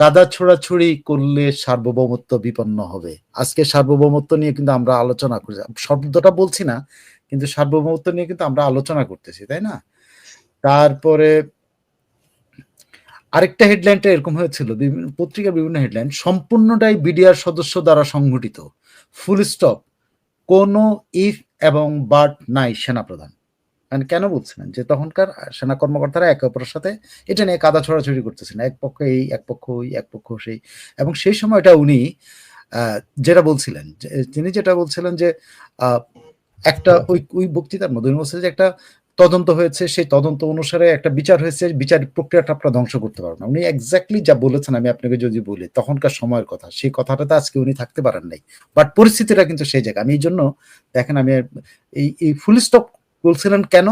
কাদা ছোড়াছুড়ি করলে সার্বভৌমত্ব বিপন্ন হবে। আজকে সার্বভৌমত্ব নিয়ে কিন্তু আমরা আলোচনা করি। শব্দটা বলছি না, কিন্তু সার্বভৌমত্ব নিয়ে কিন্তু আমরা আলোচনা করতেছি, তাই না? তারপরে আরেকটা হেডলাইনটা এরকম হয়েছিল, বিভিন্ন পত্রিকার বিভিন্ন হেডলাইন সম্পূর্ণটাই বিডিআর সদস্য দ্বারা সংগঠিত ফুল স্টপ কোনো ইফ এবং বাট নাই সেনাপ্রধান। মানে কেন বলছিলেন? যে তখনকার সেনা কর্মকর্তারা একে অপরের সাথে এটা নিয়ে কাদা ছড়াছড়ি করতেছেন। এক পক্ষ এই, এক পক্ষ ওই, এক পক্ষ সেই। এবং সেই সময়টা উনি যেটা বলছিলেন তিনি যেটা বলছিলেন যে একটা ওই ওই বক্তৃতার মধ্যে বলছিলেন যে একটা তদন্ত হয়েছে, সেই তদন্ত অনুসারে একটা বিচার হয়েছে, বিচার প্রক্রিয়াটা আপনারা ধ্বংস করতে পারবেন উনি এক্স্যাক্টলি যা বলেছেন আমি আপনাকে যদি বলি, তখনকার সময়ের কথা, সেই কথাটাতে আজকে উনি থাকতে পারেন নাই। বাট পরিস্থিতিটা কিন্তু সেই জায়গা আমি এই জন্য, দেখেন আমি এই এই ফুল স্টপ বলছিলেন, কেন?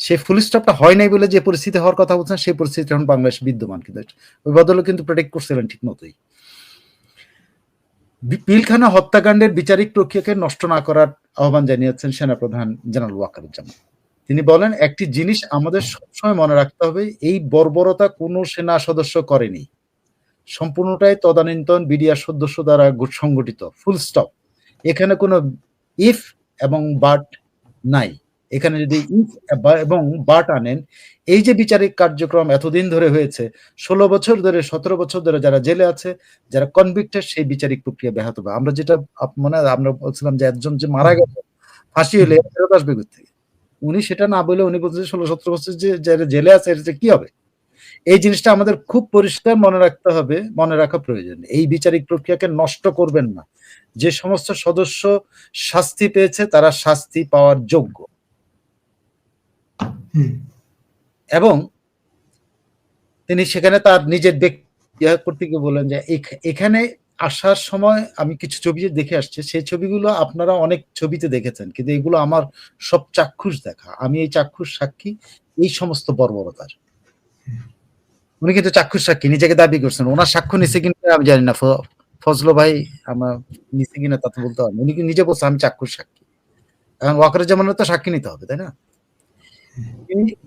সে ফুল স্টপটা হয় নাই বলে যে পরিস্থিতি হওয়ার কথা বলছেন, সেই পরিস্থিতি এখন বাংলাদেশ বিদ্যমান কিন্তু। ওই বদলে কিন্তু প্রেডিক্ট করছিলেন ঠিক মতোই। পিলখানা হত্যাকাণ্ডের বিচারিক প্রক্রিয়াকে নষ্ট না করার আহ্বান জানিয়েছেন সেনাপ্রধান জেনারেল ওয়াকারুজ্জামান। তিনি বলেন, একটি জিনিস আমাদের সবসময় মনে রাখতে হবে, এই বর্বরতা কোনো সেনা সদস্য করেনি। সম্পূর্ণটাই তদানীন্তন বিডিআর সদস্য দ্বারা সংগঠিত। ফুল স্টপ এখানে কোনো ইফ এবং বাট নাই। এখানে যদি ইফ এবং বাট আনেন এই যে বিচারিক কার্যক্রম এতদিন ধরে হয়েছে ষোলো বছর ধরে সতেরো বছর ধরে যারা জেলে আছে যারা কনভিক্টেড সেই বিচারিক প্রক্রিয়া ব্যাহত হবে। আমরা যেটা মনে আমরা বলছিলাম যে একজন যে মারা গেল ফাঁসি হলে ফেরত আসবে থেকে উনি সেটা না বলে উনি বলছে ষোলো সতেরো বছর যে যারা জেলে আছে এটা কি হবে? এই জিনিসটা আমাদের খুব পরিষ্কার মনে রাখতে হবে মনে রাখা প্রয়োজন। এই বিচারিক প্রক্রিয়াকে নষ্ট করবেন না। যে সমস্ত সদস্য শাস্তি পেয়েছে তারা শাস্তি পাওয়ার যোগ্য। এবং তিনি সেখানে তার নিজের করতে গিয়ে বলেন যে এখানে আসার সময় আমি কিছু ছবি দেখে আসছি, সেই ছবিগুলো আপনারা অনেক ছবিতে দেখেছেন, কিন্তু এগুলো আমার সব চাক্ষুষ দেখা। আমি এই চাক্ষুষ সাক্ষী, এই সমস্ত বর্বরতার। উনি কিন্তু চাক্ষুষ সাক্ষী, নিজেকে দাবি করছেন। ওনার সাক্ষ্য নিছে কিনা আমি জানি না। ফজলো ভাই আমার নিচে কিনা তা তো বলতে পারেন উনি নিজে বলছে, আমি চাক্ষুষ সাক্ষী। এখন জামানের তো সাক্ষী নিতে হবে, তাই না?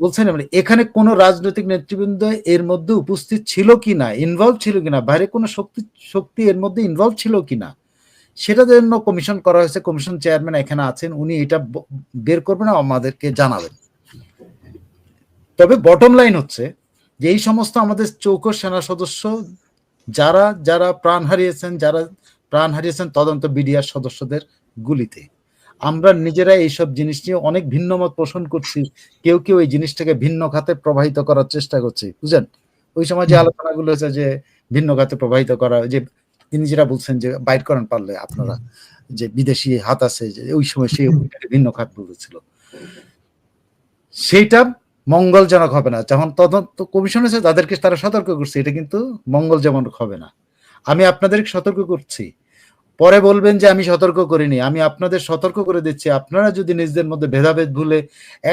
বলছেন মানে এখানে কোন রাজনৈতিক নেতৃবৃন্দ এর মধ্যে উপস্থিত ছিল কি না ইনভলভ ছিল বাইরে কোনো শক্তি শক্তি এর মধ্যে ইনভলভ ছিল সেটার জন্য কমিশন করা হয়েছে। কমিশন চেয়ারম্যান এখানে আছেন, উনি এটা বের করবেন, আমাদেরকে জানাবেন। তবে বটম লাইন হচ্ছে যে এই সমস্ত আমাদের চৌকো সেনা সদস্য, যারা যারা প্রাণ হারিয়েছেন, যারা প্রাণ হারিয়েছেন তদন্ত বিডিআর সদস্যদের গুলিতে। আমরা নিজেরা এইসব জিনিস নিয়ে অনেক ভিন্ন মত পোষণ করছি। কেউ কেউ এই জিনিসটাকে ভিন্ন খাতে প্রবাহিত করার চেষ্টা করছে বুঝলেন? ওই সময় যে আলোচনাগুলো হয়েছে যে ভিন্ন খাতে প্রবাহিত করা যে তিনি যেটা বলছেন যে বাইর করেন পারলে আপনারা যে বিদেশি হাত আছে যে ওই সময় সে ভিন্ন খাত বলেছিল। সেইটা মঙ্গলজনক হবে না। যখন তদন্ত কমিশন আছে তাদেরকে তারা সতর্ক করছে এটা কিন্তু মঙ্গলজনক হবে না। আমি আপনাদের সতর্ক করছি। পরে বলবেন যে আমি সতর্ক করিনি। আমি আপনাদের সতর্ক করে দিচ্ছি। আপনারা যদি নিজেদের মধ্যে ভেদাভেদ ভুলে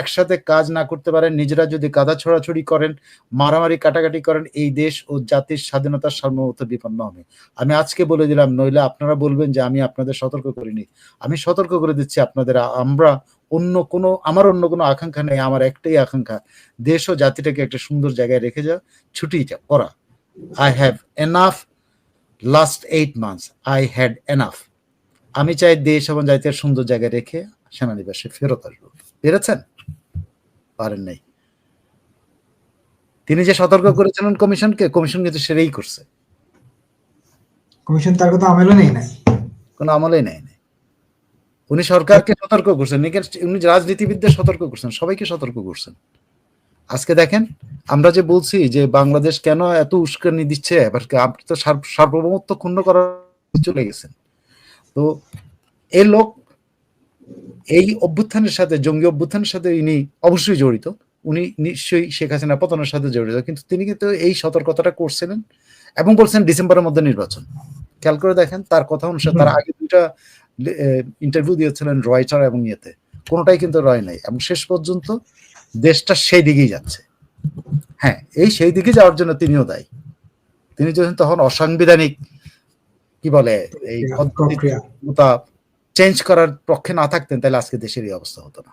একসাথে কাজ না করতে পারেন, নিজেরা যদি কাদা ছড়াছড়ি করেন, মারামারি কাটাকাটি করেন, এই দেশ ও জাতির স্বাধীনতার সার্বভৌমত্ব বিপন্ন হবে। আমি আজকে বলে দিলাম, নইলে আপনারা বলবেন যে আমি আপনাদের সতর্ক করিনি। আমি সতর্ক করে দিচ্ছি আপনাদের, আমরা অন্য কোনো, আমার অন্য কোনো আকাঙ্ক্ষা নেই, আমার একটাই আকাঙ্ক্ষা, দেশ ও জাতিটাকে একটা সুন্দর জায়গায় রেখে যা ছুটি করা। I have enough last eight months I had enough আমি চাই দেশ এবং জাতীয় সুন্দর জায়গায় রেখে সেনানিবাসে ফেরত আসব। পেরেছেন? পারেন নাই। তিনি যে সতর্ক করেছিলেন কমিশনকে কমিশন কিন্তু সেটাই করছে। কমিশন তার কথা আমলে নেই নাই। কোনো আমলেই নেই নাই। উনি সরকারকে সতর্ক করছেন। উনি রাজনীতিবিদদের সতর্ক করছেন। সবাইকে সতর্ক করছেন। আজকে দেখেন, আমরা যে বলছি যে বাংলাদেশ কেন এত উস্কানি দিচ্ছে আপনি তো সার্বভৌমত্ব ক্ষুণ্ণ করার চলে গেছেন। তো এই লোক, এই অভ্যুত্থানের সাথে, জঙ্গি অভ্যুত্থানের সাথে ইনি অবশ্যই জড়িত। উনি নিশ্চয়ই শেখ হাসিনা পতনের সাথে জড়িত। কিন্তু তিনি কিন্তু এই সতর্কতাটা করছিলেন এবং বলছেন ডিসেম্বরের মধ্যে নির্বাচন। খেয়াল করে দেখেন, তার কথা অনুসারে তার আগে দুইটা ইন্টারভিউ দিয়েছিলেন রয়টার এবং ইয়েতে। কোনোটাই কিন্তু রয় নাই। এবং শেষ পর্যন্ত দেশটা সেই দিকেই যাচ্ছে। হ্যাঁ এই সেই দিকে যাওয়ার জন্য তিনিও দায়ী। তিনি যখন তখন অসাংবিধানিক কি বলে এই চেঞ্জ করার পক্ষে না থাকতেন তাহলে আজকে দেশের এই অবস্থা হতো না।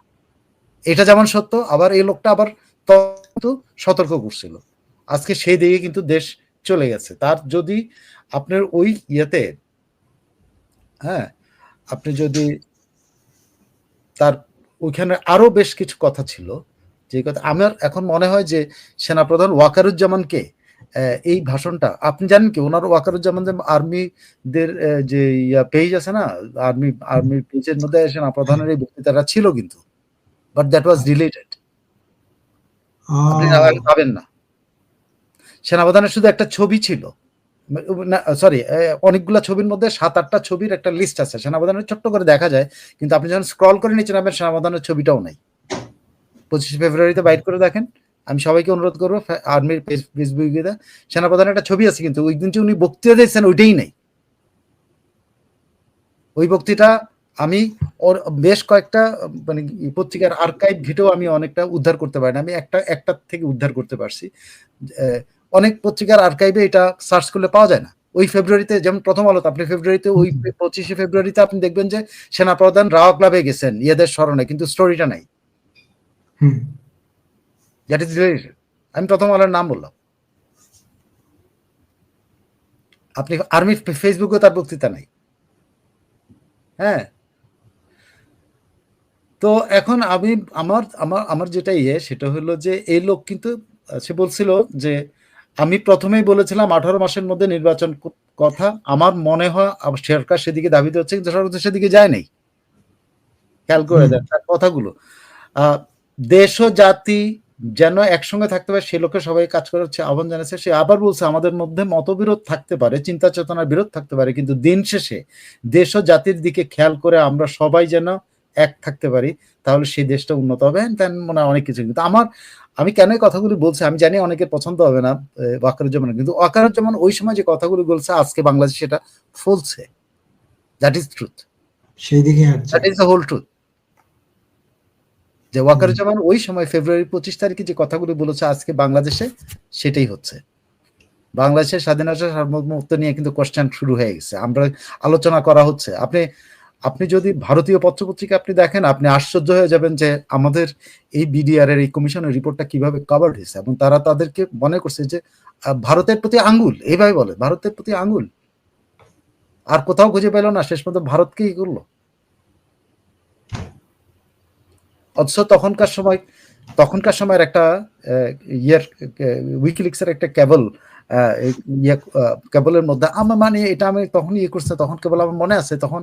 এটা যেমন সত্য আবার এই লোকটা আবার সতর্ক করছিল। আজকে সেই দিকে কিন্তু দেশ চলে গেছে। তার যদি আপনার ওই ইয়েতে হ্যাঁ আপনি যদি তার ওইখানে আরও বেশ কিছু কথা ছিল যে কথা, আমার এখন মনে হয় যে সেনাপ্রধান ওয়াকারুজ্জামানকে এই ভাষণটা, আপনি জানেন কি, ওনার ওয়াকারুজ্জামান যে আর্মিদের যে পেজ আছে না, আর্মি আর্মি পেজের মধ্যে সেনাপ্রধানের এই বক্তৃতাটা ছিল কিন্তু বাট দ্যাট ওয়াজ রিলেটেড আপনি পাবেন না। সেনাপ্রধানের শুধু একটা ছবি ছিল। সরি অনেকগুলা ছবির মধ্যে সাত আটটা ছবির একটা লিস্ট আছে। সেনাপ্রধানের ছোট্ট করে দেখা যায়, কিন্তু আপনি যখন স্ক্রল করে নিচে নামেন, সেনাপ্রধানের ছবিটাও নাই। পঁচিশে ফেব্রুয়ারিতে বাইট করে দেখেন আমি সবাইকে অনুরোধ করব আর্মির ফেসবুকে সেনাপ্রধানের একটা ছবি আছে কিন্তু, ওই দিন যে উনি বক্তৃতা দিয়েছেন ওইটাই নেই। ওই বক্তৃতা আমি ওর বেশ কয়েকটা মানে পত্রিকার আর্কাইভ ঘেটেও আমি অনেকটা উদ্ধার করতে পারি না। আমি একটা একটা থেকে উদ্ধার করতে পারছি। অনেক পত্রিকার আর্কাইভে এটা সার্চ করলে পাওয়া যায় না। ওই ফেব্রুয়ারিতে, যেমন প্রথম আলোতে আপনি ফেব্রুয়ারিতে ওই পঁচিশে ফেব্রুয়ারিতে আপনি দেখবেন যে সেনাপ্রধান রাওয়া ক্লাবে গেছেন, ইয়েদের স্মরণে, কিন্তু স্টোরিটা নাই। দ্যাট ইজ আমি প্রথম আলোর নাম বললাম। আপনি আর্মি ফেসবুকে তার বক্তৃতা নাই। হ্যাঁ? তো এখন আমি আমার আমার আমার যেটা ইয়ে সেটা হলো যে এই লোক কিন্তু সে বলছিল যে আমি প্রথমেই বলেছিলাম আঠারো মাসের মধ্যে নির্বাচন কথা। আমার মনে হয় সরকার সেদিকে দাবিতে হচ্ছে কিন্তু সরকার সেদিকে যায় নাই। খেয়াল করে। দেন তার কথাগুলো। আহ, দেশ ও জাতি যেন একসঙ্গে থাকতে পারে সে লোকে সবাই কাজ করার হচ্ছে আহ্বান জানাচ্ছে সে আবার বলছে আমাদের মধ্যে মতবিরোধ থাকতে পারে চিন্তা চেতনার বিরোধ থাকতে পারে কিন্তু দিন শেষে দেশ ও জাতির দিকে খেয়াল করে আমরা সবাই যেন এক থাকতে পারি তাহলে সেই দেশটা উন্নত হবে। তেন মনে হয় অনেক কিছু। কিন্তু আমার আমি কেন এই কথাগুলি বলছি আমি জানি অনেকের পছন্দ হবে না ওয়াকারুজ্জামান কিন্তু ওয়াকারুজ্জামান ওই সময় যে কথাগুলি বলছে আজকে বাংলাদেশ সেটা ফলছে দ্যাট ইজ ট্রুথ সেই দিকে that is the whole truth যে ওয়াকারুজ্জামান ওই সময় ফেব্রুয়ারি পঁচিশ তারিখে যে কথাগুলি বলেছে আজকে বাংলাদেশে সেটাই হচ্ছে। বাংলাদেশের স্বাধীনতা সার্বভৌমত্ব নিয়ে কিন্তু কোশ্চেন শুরু হয়ে গেছে। আমরা আলোচনা করা হচ্ছে। আপনি আপনি যদি ভারতীয় পত্রপত্রিকা আপনি দেখেন আপনি আশ্চর্য হয়ে যাবেন যে আমাদের এই বিডিআর এর এই কমিশনের রিপোর্টটা কীভাবে কভার হয়েছে এবং তারা তাদেরকে মনে করছে যে ভারতের প্রতি আঙ্গুল এইভাবে বলে ভারতের প্রতি আঙ্গুল আর কোথাও খুঁজে পেল না শেষ পর্যন্ত ভারতকেই করল? অথচ তখনকার সময় তখনকার সময়ের একটা ইয়ের উইকিলিক্সের একটা কেবল ইয়ে কেবলের মধ্যে আমার মানে এটা আমি তখন ইয়ে করছে তখন কেবল আমার মনে আছে তখন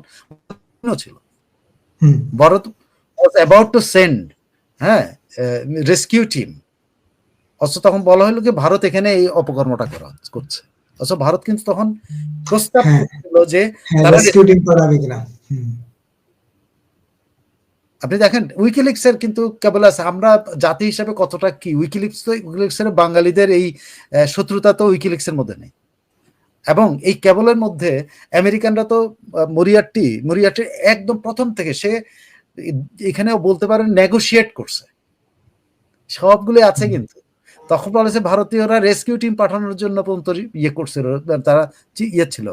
ছিল। Bharat was about to send হ্যাঁ রেস্কিউ টিম অথচ তখন বলা হলো যে ভারত এখানে এই অপকর্মটা করা করছে। অথচ ভারত কিন্তু তখন প্রস্তাব হ্যাঁ। যে হ্যাঁ তারা- রেস্কিউ টিম পাঠাবে কিনা। হুম, আপনি দেখেন উইকিলিক্স এর কিন্তু কেবল আছে আমরা জাতি হিসাবে কতটা কি? উইকিলিক্স তো উইকিলিক্স এর বাঙালিদের এই শত্রুতা তো উইকিলিক্স এর মধ্যে নেই। এবং এই কেবলের মধ্যে আমেরিকানরা তো মরিয়াটি মরিয়ারটি একদম প্রথম থেকে সে এখানেও বলতে পারেন নেগোসিয়েট করছে। সবগুলি আছে কিন্তু। তখন বলেছে ভারতীয়রা রেস্কিউ টিম পাঠানোর জন্য পর্যন্ত ইয়ে করছিল তারা ইয়ে ছিল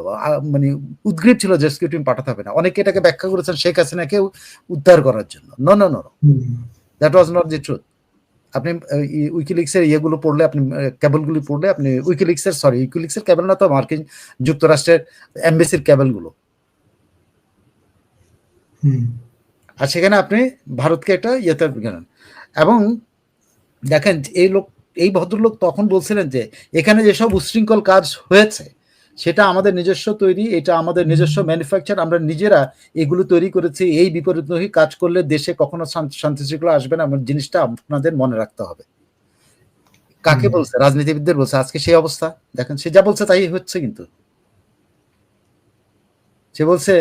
মানে উদ্গ্রীব ছিল রেস্কিউ টিম পাঠাতে হবে না। অনেকে এটাকে ব্যাখ্যা করেছেন শেখ হাসিনাকে উদ্ধার করার জন্য। No no no that was not the truth আপনি উইকিলিক্স এর ইয়েগুলো পড়লে আপনি কেবলগুলি পড়লে আপনি উইকিলিক্স এর সরি উইকিলিক্স এর কেবল না তো মার্কিন যুক্তরাষ্ট্রের এমবেসির কেবলগুলো হুম, আর সেখানে আপনি ভারতকে একটা ইয়েতে গেলেন এবং দেখেন এই লোক এই ভদ্রলোক তখন বলছিলেন যে এখানে যেসব উশৃঙ্খল কাজ হয়েছে সেটা আমাদের নিজস্ব তৈরি এটা আমাদের নিজস্ব ম্যানুফ্যাকচার আমরা নিজেরা এগুলো তৈরি করেছি এই বিপরীতমুখী কাজ করলে দেশে কখনো শান্তি শৃঙ্খলা আসবে না এমন জিনিসটা আপনাদের মনে রাখতে হবে। কাকে বলছে? রাজনীতিবিদদের বলছে আজকে সেই অবস্থা দেখেন সে যা বলছে তাই হচ্ছে কিন্তু। সে বলছে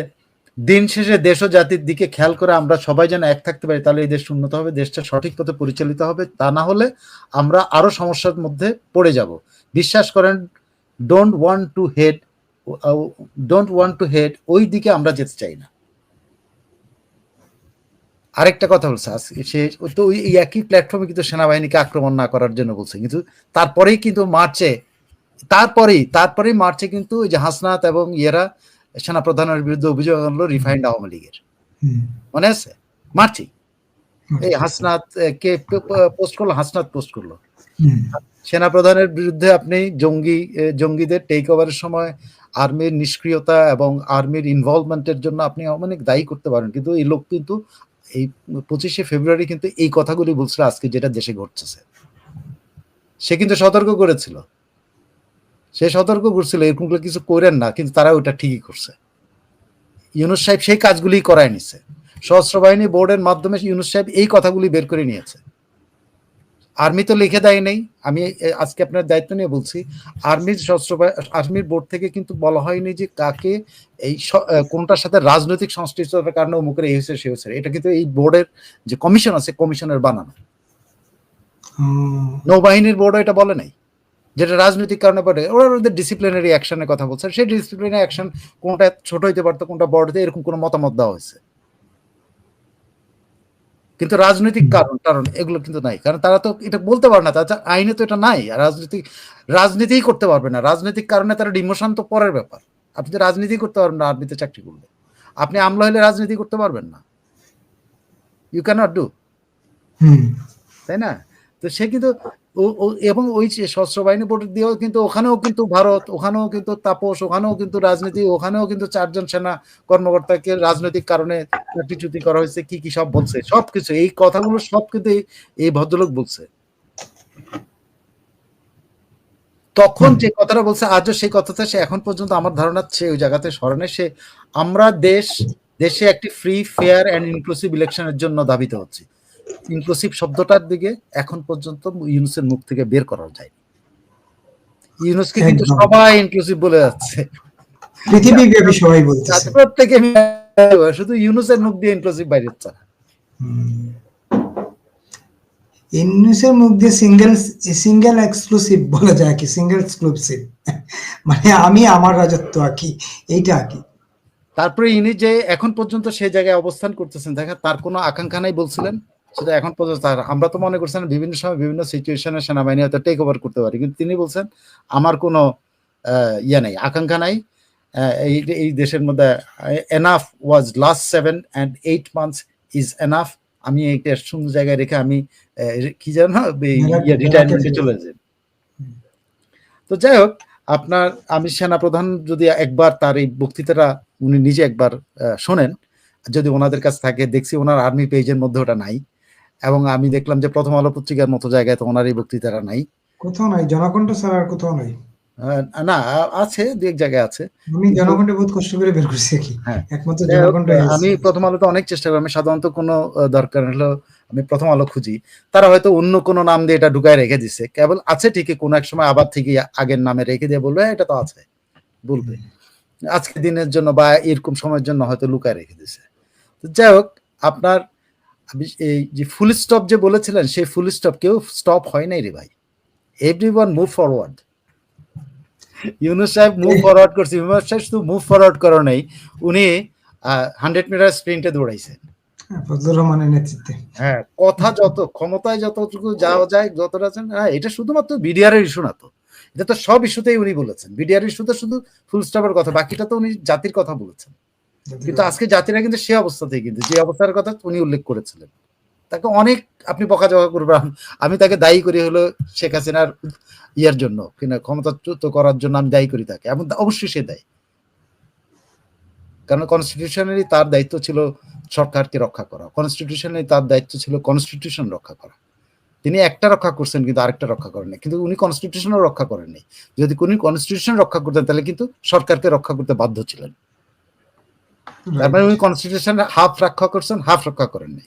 দিন শেষে দেশ ও জাতির দিকে খেয়াল করে আমরা সবাই যেন এক থাকতে পারি, তাহলে এই দেশ উন্নত হবে, দেশটা সঠিক পথে পরিচালিত হবে, তা না হলে আমরা আরও সমস্যার মধ্যে পড়ে যাব। বিশ্বাস করেন don't want to head don't want to head ওই দিকে আমরা যেতে চাই না। আরেকটা কথা বলছে সে তো ওই একই প্ল্যাটফর্মে কিন্তু সেনাবাহিনীকে আক্রমণ না করার জন্য বলছে, কিন্তু তারপরেই কিন্তু মার্চে, তারপরেই তারপরেই মার্চে কিন্তু ওই যে হাসনাত এবং ইয়েরা সেনাপ্রধানের বিরুদ্ধে অভিযোগ আনলো রিফাইন্ড আওয়ামী লীগের। মনে আছে? মার্চে এই হাসনাত কে পোস্ট করল? হাসনাত পোস্ট করল। হুম, সেনাপ্রধানের বিরুদ্ধে আপনি জঙ্গি জঙ্গিদের টেক ওভারের সময় আর্মির নিষ্ক্রিয়তা এবং আর্মির ইনভলভমেন্টের জন্য আপনি অনেক দায়ী করতে পারেন। কিন্তু এই লোক কিন্তু এই ২৫শে ফেব্রুয়ারি কিন্তু এই কথাগুলি বলছিল আজকে যেটা দেশে ঘটতেছে। সে কিন্তু সতর্ক করেছিল। সে সতর্ক করছিল এরকমগুলো কিছু করেন না। কিন্তু তারা ওটা ঠিকই করছে। ইউনুস সাহেব সেই কাজগুলিই করায় নিছে। সশস্ত্র বাহিনী বোর্ডের মাধ্যমে ইউনুস সাহেব এই কথাগুলি বের করে নিয়েছে। আর্মি তো লিখে দেয় নেই আমি আজকে আপনার দায়িত্ব নিয়ে বলছি। আর্মির সশস্ত্র আর্মির বোর্ড থেকে কিন্তু বলা হয়নি যে কাকে এই কোনটার সাথে রাজনৈতিক সংশ্লিষ্টতার কারণে অমুকের এই হয়েছে সে হয়েছে এটা কিন্তু এই বোর্ডের যে কমিশন আছে কমিশনের বানানো। নৌবাহিনীর বোর্ডও এটা বলে নাই। যেটা রাজনৈতিক কারণে বলে। ওরা ওদের ডিসিপ্লিনারি অ্যাকশন এর কথা বলছে। সেই ডিসিপ্লিনারি অ্যাকশন কোনটা ছোট হইতে পারতো কোনটা বড় হইতে এরকম কোনো মতামত দেওয়া হয়েছে কিন্তু রাজনৈতিক। কারণ টারণ এগুলো কিন্তু নাই। কারণ তারা তো এটা বলতে পারে না। তাছা আইনে তো এটা নাই। আর রাজনীতি রাজনীতিই করতে পারবে না। রাজনৈতিক কারণে তারা ডিমোশন তো পরের ব্যাপার। আপনি তো রাজনীতি করতে পারবেন না আর্মিতে চাকরি করলে। আপনি আমলা হলে রাজনীতি করতে পারবেন না। You cannot do. হুম, তাই না? তো সে কিন্তু এবং ওই সশস্ত্র বাহিনী বোর্ড দিয়েও কিন্তু ওখানেও কিন্তু ভারত, ওখানেও কিন্তু তাপস, ওখানেও কিন্তু রাজনীতি, ওখানেও কিন্তু ৪ জন সেনা কর্মকর্তাকে রাজনৈতিক কারণে চাকরিচ্যুতি করা হয়েছে। কি, কি সব বলছে। সবকিছু এই কথাগুলো সব কিন্তু এই, ভদ্রলোক বলছে। তখন যে কথাটা বলছে আজও সেই কথাটা সে এখন পর্যন্ত আমার ধারণা সে ওই জায়গাতে স্মরণে সে আমরা দেশ দেশে একটি free, fair and inclusive election এর জন্য ধাবিত হচ্ছি। ইনক্লুসিভ শব্দটার দিকে এখন পর্যন্ত ইউনূসের মুখ থেকে বের করা যায়নি। ইউনূসকে কিন্তু সবাই ইনক্লুসিভ বলে যাচ্ছে। পৃথিবীব্যাপী সবাই বলতেছে। প্রত্যেকে শুধু ইউনূসের মুখ দিয়ে ইনক্লুসিভ বাইর হচ্ছে। মুখ দিয়ে সিঙ্গেল সিঙ্গেল এক্সক্লুসিভ বলা যায় কি সিঙ্গেল এক্সক্লুসিভ মানে আমি আমার রাজত্ব আঁকি এইটা আঁকি তারপরে ইনি যে এখন পর্যন্ত সেই জায়গায় অবস্থান করতেছেন দেখেন তার কোনো আকাঙ্ক্ষা নাই বলছিলেন সেটা এখন পর্যন্ত আমরা তো মনে করছেন বিভিন্ন সময় বিভিন্ন সিচুয়েশনে সেনাবাহিনী হয়তো টেক ওভার করতে পারি। কিন্তু তিনি বলছেন আমার কোনো ইয়ে নেই আকাঙ্ক্ষা নাই। এই এই দেশের মধ্যে enough was last seven and eight months is enough আমি এইটা সুন্দর জায়গায় রেখে আমি কি যেন রিটায়ারমেন্টে চলে যাই তো যাই হোক আপনার আমি সেনাপ্রধান যদি একবার তার এই বক্তৃতাটা উনি নিজে একবার শোনেন যদি ওনাদের কাছে থাকে দেখছি ওনার আর্মি পেজের মধ্যে ওটা নাই। এবং আমি দেখলাম যে প্রথম আলো পত্রিকার মতো জায়গায় তো ওনার এই বক্তৃতাটা নাই। কোথাও নাই জনকণ্ঠ ছাড়া আর কোথাও নাই। না আছে দু এক জায়গায় আছে। আমি জনকণ্ঠে বহুত কষ্ট করে বের করছি কি। হ্যাঁ। একমাত্র জনকণ্ঠ আমি প্রথম আলোতে অনেক চেষ্টা করি আমি সাধারণত কোনো দরকার হলো আমি প্রথম আলো খুঁজি। তারা হয়তো অন্য কোনো নাম দিয়ে এটা ঢুকায় রেখে দিছে। কেবল আছে ঠিকই কোনো এক সময় আবার থেকে আগের নামে রেখে দিয়ে বলবে "হ্যাঁ, এটা তো আছে। বলবে। আজকে দিনের জন্য বা এরকম সময়ের জন্য হয়তো লুকায় রেখে দিছে। যাই হোক আপনার এই যে ফুল স্টপ যে বলেছিলেন সেই ফুল স্টপ কেউ স্টপ হয় নাই রে ভাই। Every one move forward Yunus সাহেব মুভ ফরওয়ার্ড করছে। ইউনুস সাহেব শুধু মুভ ফরওয়ার্ড করা নেই উনি হান্ড্রেড মিটার স্প্রিন্টে দৌড়াইছে হ্যাঁ, ফজলুর রহমানের নেতৃত্বে। হ্যাঁ কথা যত ক্ষমতায় যতটুকু যাওয়া যায় যতটা আছেন হ্যাঁ এটা শুধুমাত্র বিডিআর এর ইস্যু না তো। এটা তো সব ইস্যুতেই উনি বলেছেন। বিডিআর ইস্যুতে শুধু ফুল স্টপের কথা বাকিটা তো উনি জাতির কথা বলেছেন। কিন্তু আজকে জাতিরা কিন্তু সে অবস্থাতেই কিন্তু যে অবস্থার কথা উনি উল্লেখ করেছিলেন। তাকে অনেক আপনি বকাঝকা করবেন আমি তাকে দায়ী করি হলো শেখ হাসিনার ইয়ার জন্য কিনা ক্ষমতাচ্যুত করার জন্য আমি দায়ী করি তাকে। এবং অবশ্যই সে দায়ী। কারণ কনস্টিটিউশনালি তার দায়িত্ব ছিল সরকারকে রক্ষা করা। কনস্টিটিউশনালি তার দায়িত্ব ছিল কনস্টিটিউশন রক্ষা করা। তিনি একটা রক্ষা করছেন কিন্তু আরেকটা রক্ষা করেন কিন্তু উনি কনস্টিটিউশনও রক্ষা করেননি যদি উনি কনস্টিটিউশন রক্ষা করতেন তাহলে কিন্তু সরকারকে রক্ষা করতে বাধ্য ছিলেন। তার মানে উনি কনস্টিটিউশন হাফ রক্ষা করছেন হাফ রক্ষা করেন নাই।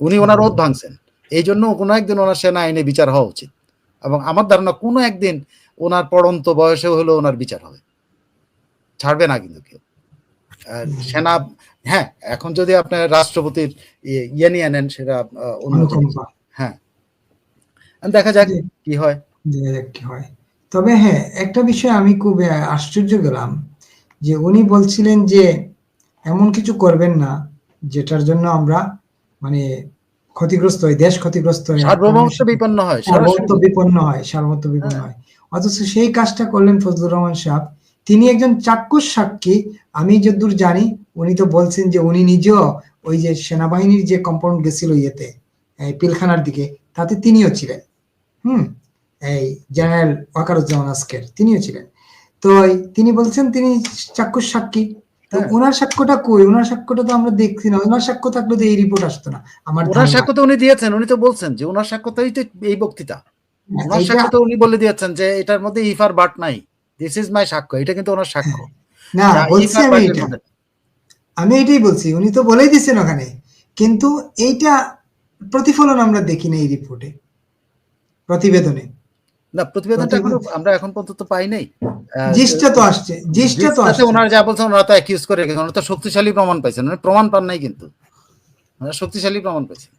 উনি ওনার ভাঙছেন। এই জন্য কোনো একদিন ওনার সেনা আইনে বিচার হওয়া উচিত। এবং আমার ধারণা কোনো একদিন ওনার পড়ন্ত বয়সে হলেও ওনার বিচার হবে। ছাড়বে না কিন্তু কেউ। সেনা হ্যাঁ এখন যদি আপনার রাষ্ট্রপতির ইয়ে নিয়ে নেন সেটা অন্য হ্যাঁ। দেখা যাক কি হয়। কি হয়। তবে হ্যাঁ একটা বিষয় আমি খুব আশ্চর্য গেলাম। যে উনি বলছিলেন যে এমন কিছু করবেন না যেটার জন্য আমরা মানে ক্ষতিগ্রস্ত হয় দেশ ক্ষতিগ্রস্ত হয় সার্বভৌমত্ব বিপন্ন হয় সার্বভৌমত্ব বিপন্ন হয়। সার্বভৌমত্ব বিপন্ন হ্যাঁ। হয়। অথচ সেই কাজটা করলেন ফজলুর রহমান সাহেব। তিনি একজন চাক্ষুষ সাক্ষী আমি যতদূর জানি উনি তো বলছেন যে উনি নিজেও ওই যে সেনাবাহিনীর যে কম্পাউন্ড গেছিল ইয়েতে এই পিলখানার দিকে তাতে তিনিও ছিলেন। হুম? এই জেনারেল ওয়াকারুজ্জামান আজকের তিনিও ছিলেন। তো তিনি বলছেন তিনি চাক্ষুষ সাক্ষী। তো হ্যাঁ। ওনার সাক্ষ্যটা কই? ওনার সাক্ষ্যটা তো আমরা দেখছি না। ওনার সাক্ষ্য থাকলে তো এই রিপোর্ট আসতো না। আমার ওনার সাক্ষ্য তো উনি দিয়েছেন। উনি তো বলছেন যে ওনার তো এই বক্তৃতা। ওনার সাক্ষ্য তো উনি বলে দিয়েছেন যে এটার মধ্যে ইফার বাট নাই। দিস ইজ মাই সাক্ষ্য। এটা কিন্তু ওনার সাক্ষ্য। না বলছি আমি এটা আমি এটাই বলছি। উনি তো বলেই দিচ্ছেন ওখানে। কিন্তু এইটা প্রতিফলন আমরা দেখি না এই রিপোর্টে প্রতিবেদনে। না প্রতিবেদনটা প্রতিবেদন- এখনও আমরা এখন পর্যন্ত পাই নাই জিসটা তো আসছে জিসটা তো আসছে। ওনারা যা বলছেন ওনারা তো অ্যাকিউজ করে রেখেছেন ওনারা তো শক্তিশালী প্রমাণ পাইছেন উনি প্রমাণ পান নাই কিন্তু। ওনারা শক্তিশালী প্রমাণ পাইছেন।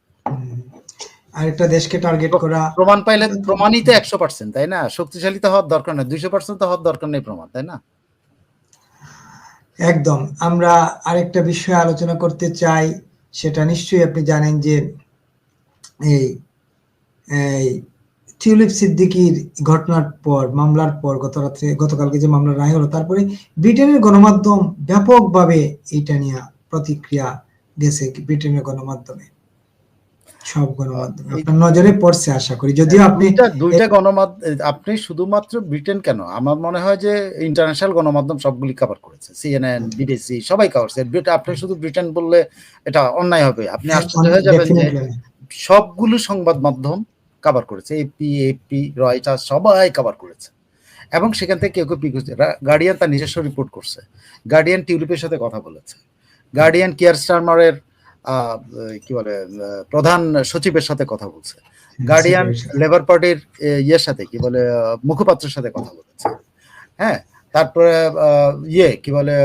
আরেকটা দেশকে টার্গেট করা। প্রমাণ পাইলে প্রমাণই তো একশো পার্সেন্ট তাই না? শক্তিশালী তো হওয়ার দরকার নেই দুইশো পার্সেন্ট তো হওয়ার দরকার নেই প্রমাণ তাই না? একদম আমরা আরেকটা বিষয় আলোচনা করতে চাই সেটা নিশ্চয়ই আপনি জানেন যে এই টিউলিপ সিদ্দিকির ঘটনার পর মামলার পর গত রাত্রে গতকালকে যে মামলা রায় হলো তারপরে ব্রিটেনের গণমাধ্যম ব্যাপকভাবে এইটা নিয়ে প্রতিক্রিয়া গেছে ব্রিটেনের গণমাধ্যমে। সব গণমাধ্যমে। আপনার নজরে পড়ছে আশা করি। যদিও আপনি দুইটা গণমাধ্যম আপনি শুধুমাত্র ব্রিটেন কেন? আমার মনে হয় যে ইন্টারন্যাশনাল গণমাধ্যম সবগুলি কভার করেছে। সিএনএন বিবিসি সবাই কভার করেছে। আপনি শুধু ব্রিটেন বললে এটা অন্যায় হবে। আপনি আশ্চর্য হয়ে যাবেন যে সবগুলো সংবাদ মাধ্যম কভার করেছে এপি এপি রয়টার্স সবাই কভার করেছে। এবং সেখান থেকে কেউ কেউ পিক গার্ডিয়ান তার নিজস্ব রিপোর্ট করছে। গার্ডিয়ান টিউলিপের সাথে কথা বলেছে। গার্ডিয়ান কিয়ার স্টারমারের কি বলে প্রধান সচিবের সাথে কথা বলছে। গার্ডিয়ান লেবার পার্টির ইয়ের সাথে কি বলে মুখপাত্রের সাথে কথা বলেছে। হ্যাঁ তারপরে ইয়ে কি বলে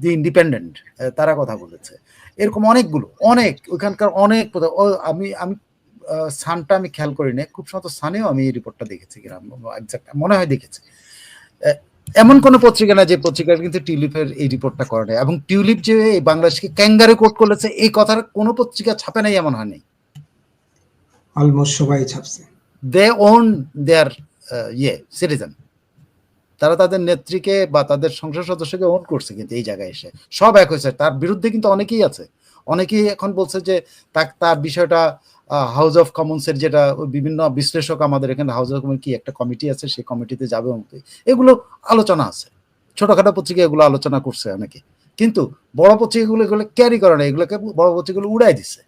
দি ইন্ডিপেন্ডেন্ট তারা কথা বলেছে। এরকম অনেকগুলো অনেক ওইখানকার অনেক আমি আমি সানটা আমি খেয়াল করি না খুব সম্ভবত সানেও আমি এই রিপোর্টটা দেখেছি কিনা একজাক্ট মনে হয় দেখেছি। এমন কোন পত্রিকা না যে পত্রিকা কিন্তু টিউলিপের এই রিপোর্টটা করে নাই। এবং টিউলিপ যে এই বাংলাদেশকে ক্যাঙ্গারে কোট করেছে এই কথার কোনো পত্রিকা ছাপে নাই এমন হয়নি অলমোস্ট সবাই ছাপছে। দে ওন দেয়ার ইয়ে সিটিজেন তারা তাদের নেত্রীকে বা তাদের সংসদ সদস্যকে ওন করছে কিন্তু এই জায়গায় এসে। সব এক হয়েছে। তার বিরুদ্ধে কিন্তু অনেকেই আছে। অনেকেই এখন বলছে যে তার বিষয়টা হাউস অফ কমন্সের যেটা বিভিন্ন বিশ্লেষক আমাদের এখানে হাউস অফ কমন কি একটা কমিটি আছে সেই কমিটিতে যাবে অমুক। এগুলো আলোচনা আছে। ছোটখাটো পত্রিকা এগুলো আলোচনা করছে অনেকে। কিন্তু বড় পত্রিকাগুলো এগুলো ক্যারি করে না এগুলোকে বড় পত্রিকাগুলো উড়াই দিচ্ছে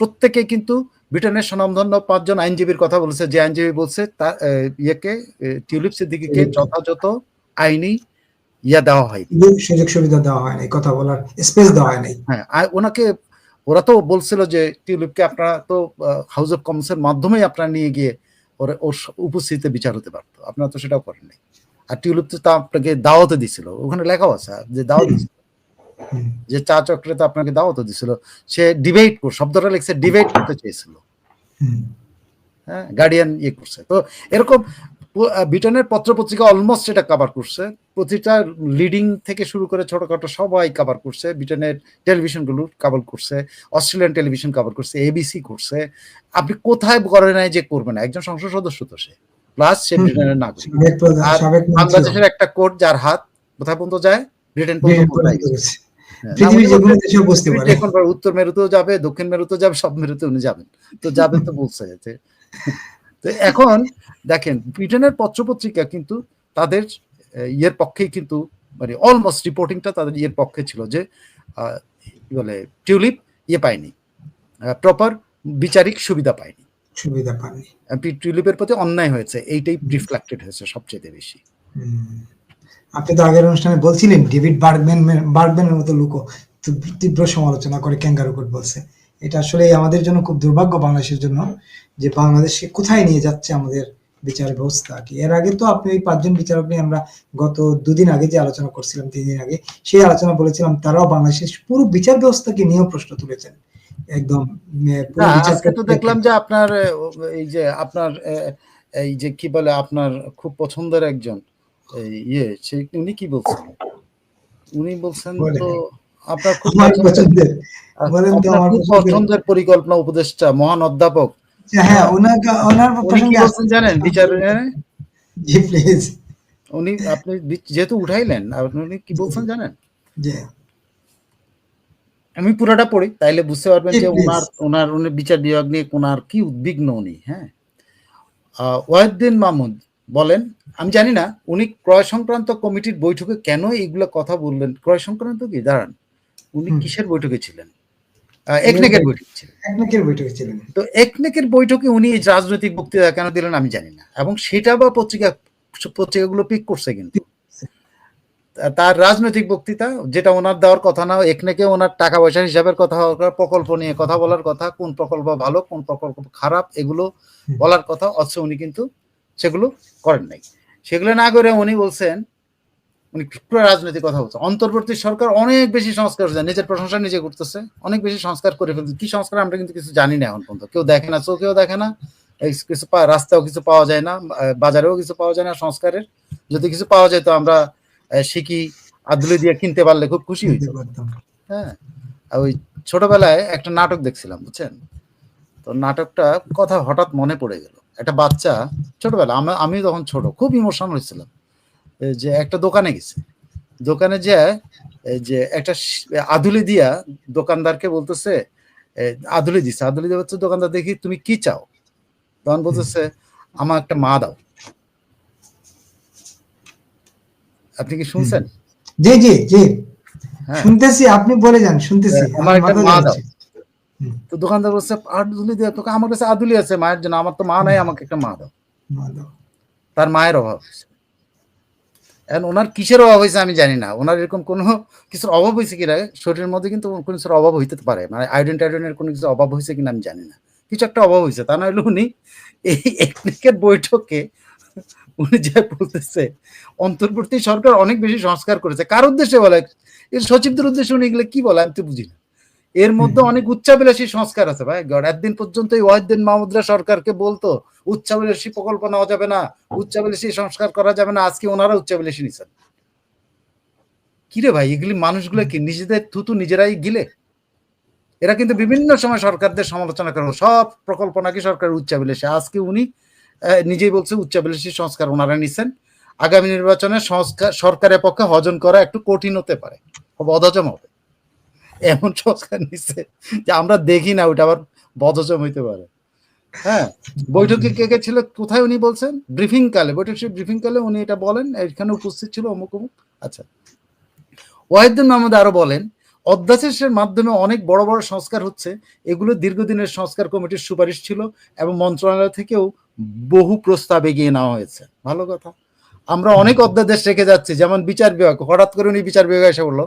প্রত্যেকে কিন্তু ব্রিটেনের স্বনামধন্য পাঁচজন আইনজীবীর কথা বলেছে। যে আইনজীবী বলছে তার আহ, ইয়েকে টিউলিপ সিদ্দিকিকে যথাযথ আইনি ইয়া দেওয়া হয় সুযোগ সুবিধা দেওয়া হয় নাই কথা বলার স্পেস দেওয়া হয় নাই হ্যাঁ ওনাকে ওরা তো বলছিল যে টিউলিপকে আপনারা তো হাউস অফ কমন্সের মাধ্যমেই আপনারা নিয়ে গিয়ে ওর ওর উপস্থিতিতে বিচার হতে পারতো। আপনারা তো সেটাও করেননি আর টিউলিপ তো তা আপনাকে দাওয়াতে দিছিল। ওখানে লেখাও আছে যে দাওয়াত দিছিল। যে চা চক্রে তো আপনাকে দাওয়াতও দিছিল। সে ডিবেট কর শব্দটা লিখছে ডিবেট করতে চেয়েছিল। হ্যাঁ গার্ডিয়ান ইয়ে করছে। তো এরকম ব্রিটেনের পত্রপত্রিকা অলমোস্ট এটা কভার করছে। প্রতিটা লিডিং থেকে শুরু করে ছোটখাটো সবাই কভার করছে। ব্রিটেনের টেলিভিশনগুলো কভার করছে। অস্ট্রেলিয়ান টেলিভিশন কভার করছে। এবিসি করছে। আপনি কোথায় করে নাই যে করবে না? একজন সংসদ সদস্য তো সে। প্লাস সে ব্রিটেনের নাগরিক। আর বাংলাদেশের একটা কোর্ট যার হাত কোথায় পর্যন্ত যায়? ব্রিটেন পর্যন্ত। হ্যাঁ, উত্তর মেরুতেও যাবে দক্ষিণ মেরুতেও যাবে সব মেরুতে উনি যাবেন। তো যাবেন তো বলছে তো এখন দেখেন ব্রিটেনের পত্রপত্রিকা কিন্তু তাদের ইয়ের পক্ষেই কিন্তু মানে অলমোস্ট রিপোর্টিংটা তাদের ইয়ের পক্ষে ছিল যে কি বলে টিউলিপ ইয়ে পায়নি প্রপার বিচারিক সুবিধা পায়নি। সুবিধা পাননি আর পি- টিউলিপের প্রতি অন্যায় হয়েছে এইটাই রিফ্লেক্টেড হয়েছে সবচেয়ে বেশি। আপনি তো আগের অনুষ্ঠানে বলছিলেন ডেভিড বার্গম্যান বার্গম্যানের মতো লোকও তীব্র- তীব্র সমালোচনা করে ক্যাঙ্গারু কোর্ট বলছে। এটা আসলে আমাদের জন্য খুব দুর্ভাগ্য বাংলাদেশের জন্য যে বাংলাদেশে কোথায় নিয়ে যাচ্ছে আমাদের বিচার ব্যবস্থা কি। এর আগে তো আপনি ওই পাঁচজন বিচারক নিয়ে আমরা গত দুদিন আগে যে আলোচনা করছিলাম তিন দিন আগে সেই আলোচনা বলেছিলাম তারাও বাংলাদেশের পুরো বিচার ব্যবস্থাকে নিয়েও প্রশ্ন তুলেছেন। একদম আজকে তো দেখলাম যে আপনার এই যে আপনার এই যে কি বলে আপনার খুব পছন্দের একজন ইয়ে সে উনি কি বলছেন? উনি বলছেন তো আপনার খুব পছন্দের- বলেন তো আমার পছন্দের। পরিকল্পনা উপদেষ্টা মহান অধ্যাপক। হ্যাঁ ওনাকে ওনার প্রসঙ্গে বলছেন জানেন? বিচার জি প্লিজ উনি আপনি যেহেতু উঠাইলেন উনি কি বলছেন জানেন? জি। আমি পুরোটা পড়ি তাইলে বুঝতে পারবেন যে ওনার ওনার উনি বিচার বিভাগ নিয়ে ওনার কি উদ্বিগ্ন উনি হ্যাঁ? ওয়াহিদ্দিন মাহমুদ বলেন আমি জানি না উনি ক্রয় সংক্রান্ত কমিটির বৈঠকে কেন এইগুলো কথা বললেন? ক্রয় সংক্রান্ত কি? দাঁড়ান। উনি কিসের বৈঠকে ছিলেন? একনেকের বৈঠকে ছিলেন। একনাকের বৈঠকে ছিলেন। তো একনেকের বৈঠকে উনি রাজনৈতিক বক্তৃতা কেন দিলেন আমি জানি না। এবং সেটা বা পত্রিকা পত্রিকাগুলো পিক করছে কিন্তু। তার রাজনৈতিক বক্তৃতা যেটা ওনার দেওয়ার কথা না একনেকে ওনার টাকা পয়সার হিসাবের কথা প্রকল্প নিয়ে কথা বলার কথা কোন প্রকল্প ভালো কোন প্রকল্প খারাপ এগুলো বলার কথা অথচ উনি কিন্তু সেগুলো করেন নাই। সেগুলো না করে উনি বলছেন উনি পুরো রাজনৈতিক কথা বলছে। অন্তর্বর্তী সরকার অনেক বেশি সংস্কার নিজের প্রশংসা নিজে করতেছে। অনেক বেশি সংস্কার করে ফেলছে। কি সংস্কার আমরা কিন্তু কিছু জানি না এখন পর্যন্ত। কেউ দেখে না চোখেও দেখে না। কিছু রাস্তাও কিছু পাওয়া যায় না বাজারেও কিছু পাওয়া যায় না সংস্কারের। যদি কিছু পাওয়া যায় তো আমরা শিখি আদুলি দিয়ে কিনতে পারলে খুব খুশি হইতো হ্যাঁ। ওই ছোটবেলায় একটা নাটক দেখছিলাম বুঝছেন? তো নাটকটা কথা হঠাৎ মনে পড়ে গেল। একটা বাচ্চা ছোটবেলা আমি তখন ছোট খুব ইমোশনাল হয়েছিলাম। যে একটা দোকানে গেছে। দোকানে যে যে একটা আদুলি দিয়া দোকানদারকে বলতেছে আদুলি দিচ্ছে আদুলি দিয়ে হচ্ছে দোকানদার দেখি তুমি কি চাও? তখন বলতেছে আমার একটা মা দাও। আপনি কি শুনছেন? জি জি জি। হ্যাঁ। শুনতেছি আপনি বলে যান শুনতেছি। আমার একটা মা যাচ্ছে। তো দোকানদার বলছে আদুলি দিয়ে তোকে আমার কাছে আদুলি আছে মায়ের জন্য। আমার তো মা নাই আমাকে একটা মা দাও। মা দাও। তার মায়ের অভাব এখন ওনার কিসের অভাব হয়েছে আমি জানি না। ওনার এরকম কোনো কিছুর অভাব হয়েছে কিনা? শরীরের মধ্যে কিন্তু কোনো কিছুর অভাব হইতে পারে। মানে আয়োডিন টাইডনের কোনো কিছু অভাব হয়েছে কিনা আমি জানি না। কিছু একটা অভাব হয়েছে। তা না হলে উনি এই একনিকের বৈঠকে উনি যা বলতেছে, অন্তর্বর্তী সরকার অনেক বেশি সংস্কার করেছে। কার উদ্দেশ্যে বলে? সচিবদের উদ্দেশ্যে উনি এগুলো কি বলে? আমি তো বুঝি না। এর মধ্যে অনেক উচ্চাবিলাসী সংস্কার আছে ভাই। একদিন পর্যন্ত এই ওয়াহিদ্দিন মাহমুদরা সরকারকে বলতো উচ্চাবিলাসী প্রকল্প নেওয়া যাবে না উচ্চাবিলাসী সংস্কার করা যাবে না আজকে ওনারা উচ্চাবিলাসী নিচ্ছেন কিরে ভাই এগুলি মানুষগুলো কি নিজেদের থুতু নিজেরাই গিলে? এরা কিন্তু বিভিন্ন সময় সরকারদের সমালোচনা করে সব প্রকল্প নাকি সরকার উচ্চাবিলাসী আজকে উনি নিজেই বলছে উচ্চাবিলাসী সংস্কার ওনারা নিছেন। আগামী নির্বাচনে সংস্কার সরকারের পক্ষে হজন করা একটু কঠিন হতে পারে বদহজম হবে। এমন সংস্কার নিচ্ছে যে আমরা দেখি না ওটা আবার বদহজম হইতে পারে। হ্যাঁ বৈঠকে কে কে ছিল, কোথায় উনি বলছেন? ব্রিফিং কালে বৈঠক ব্রিফিং কালে উনি এটা বলেন, এখানে উপস্থিত ছিল অমুক অমুক। আচ্ছা ওয়াহিদুল মাহমুদ আরও বলেন, অধ্যাদেশের মাধ্যমে অনেক বড় বড় সংস্কার হচ্ছে, এগুলো দীর্ঘদিনের সংস্কার কমিটির সুপারিশ ছিল এবং মন্ত্রণালয় থেকেও বহু প্রস্তাব এগিয়ে নেওয়া হয়েছে। ভালো কথা। আমরা অনেক অধ্যাদেশ রেখে যাচ্ছি, যেমন বিচার বিভাগ, হঠাৎ করে উনি বিচার বিভাগ এসে বলল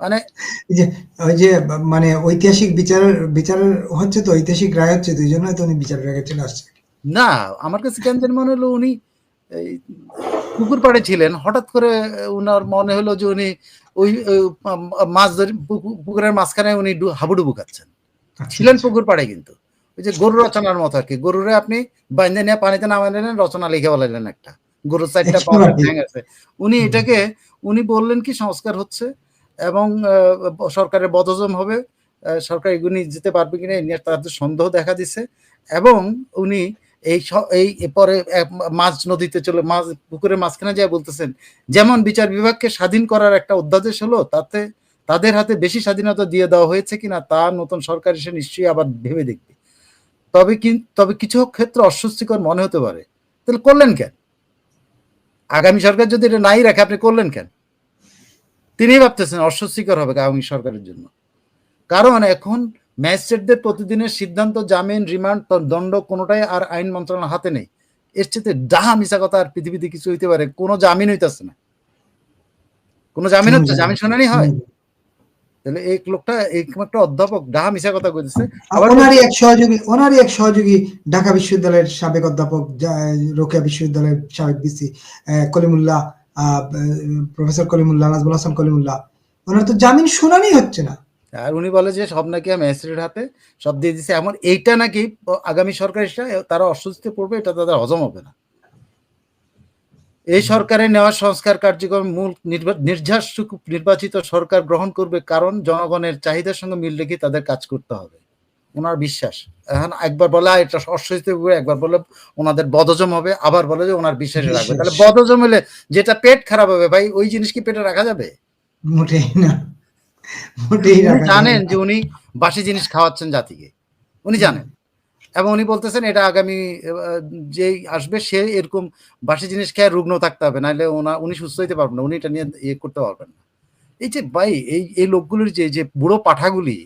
মানে যে ওই যে মানে ঐতিহাসিক বিচার বিচার হচ্ছে তো ঐতিহাসিক রায় হচ্ছে তো এই জন্য হয়তো উনি বিচার বিভাগে চলে আসছে। না আমার কাছে কেন জানি মনে হলো উনি পুকুর পাড়ে ছিলেন হঠাৎ করে উনার মনে হলো যে উনি ওই ওই মাছ ধরে পুকুরের মাঝখানে উনি হাবুডুবু খাচ্ছেন। আচ্ছা, ছিলেন আচ্ছা। পুকুর পাড়ে কিন্তু। ওই যে গরু রচনার মতো আর কি। গরুরে আপনি বাইন্দে নিয়ে পানিতে নামাই নিলেন রচনা লিখে বলাইলেন একটা। গরুর চারটা পা একেবারে। ঠ্যাং আছে উনি এটাকে উনি বললেন কি সংস্কার হচ্ছে? এবং সরকারের বদহজম হবে সরকার এগুলি যেতে পারবে কিনা এই নিয়ে তাদের সন্দেহ দেখা দিছে। এবং উনি এই এই পরে মাছ নদীতে চলে মাছ পুকুরের মাঝখানে যায় বলতেছেন, যেমন বিচার বিভাগকে স্বাধীন করার একটা অধ্যাদেশ হলো, তাতে তাদের হাতে বেশি স্বাধীনতা দিয়ে দেওয়া হয়েছে কিনা তা নতুন সরকার এসে নিশ্চয়ই আবার ভেবে দেখবে। তবে কি, তবে কিছু ক্ষেত্রে অস্বস্তিকর মনে হতে পারে। তাহলে করলেন কেন? আগামী সরকার যদি এটা নাই রাখে, আপনি করলেন কেন? তিনি ভাবতেছেন অস্বস্তিকর হবে আগামী সরকারের জন্য। কারণ এখন ম্যাজিস্ট্রেটদের প্রতিদিনের সিদ্ধান্ত জামিন রিমান্ড দণ্ড কোনোটাই আর আইন মন্ত্রণালয়ের হাতে নেই। এর চেয়ে ডাহা মিশা কথা আর পৃথিবীতে কিছু হইতে পারে কোনো জামিন হইতেছে না। কোনো জামিন হচ্ছে জামিন শুনানি হয়। তাহলে এই লোকটা একমাত্র অধ্যাপক ডাহা মিশা কথা কইতেছে। আবার ওনারই এক সহযোগী ওনারই এক সহযোগী ঢাকা বিশ্ববিদ্যালয়ের সাবেক অধ্যাপক রোকেয়া বিশ্ববিদ্যালয়ের সাবেক বিসি কলিমুল্লাহ প্রফেসর কলিমুল্লাহ, নাজমুল হাসান কলিমুল্লাহ। ওনার তো জামিন শুনানি হচ্ছে না। আর উনি বলে যে সব নাকি ম্যাজিস্ট্রেট হাতে সব দিয়ে দিছে। এমন এইটা নাকি আগামী সরকার তারা অস্বস্তিতে পড়বে, এটা তাদের হজম হবে না। এই সরকারের নেওয়া সংস্কার কার্যক্রম মূল নির্যাসযোগ্য নির্বাচিত সরকার গ্রহণ করবে কারণ জনগণের চাহিদার সঙ্গে মিল রেখে তাদের কাজ করতে হবে। ওনার বিশ্বাস। এখন একবার বলে "আহ, এটা অস্বস্তি একবার বলে ওনাদের বদজম হবে আবার বলে যে ওনার বিশ্বাসে রাখবে তাহলে বদজম হলে যেটা পেট খারাপ হবে ভাই ওই জিনিস কি পেটে রাখা যাবে মোটেই না মোটেই জানেন যে উনি বাসি জিনিস খাওয়াচ্ছেন জাতিকে উনি জানেন এবং উনি বলতেছেন এটা আগামী যেই আসবে সে এরকম বাসি জিনিস খেয়ে রুগ্ন থাকতে হবে। নাইলে ওনা উনি সুস্থ হইতে পারবেন না। উনি এটা নিয়ে ইয়ে করতে পারবেন না। এই যে ভাই এই, এই লোকগুলির যে, যে বুড়ো পাঠাগুলি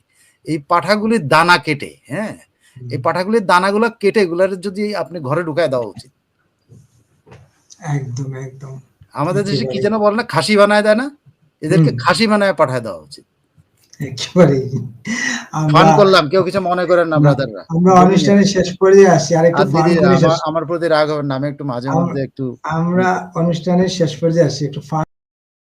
এই পাঠাগুলির দানা কেটে, হ্যাঁ? এই। পাঁঠাগুলির দানাগুলা কেটে এগুলার যদি আপনি ঘরে ঢুকায় দেওয়া উচিত। একদম, একদম। আমাদের দেশে কি যেন বলে না? খাসি বানায় দেয় না? এদেরকে খাসি বানায় পাঠায় দেওয়া উচিত। আমরা ফান করলাম। কেউ কিছু মনে করেন না না, ব্রাদাররা। আমরা অনুষ্ঠানের শেষ পর্যায়ে আসি। ফান শেষ আমার প্রতি রাগ হবেন না। আমি একটু মাঝে মধ্যে একটু আমরা অনুষ্ঠানের শেষ পর্যায়ে আসি। একটু ফান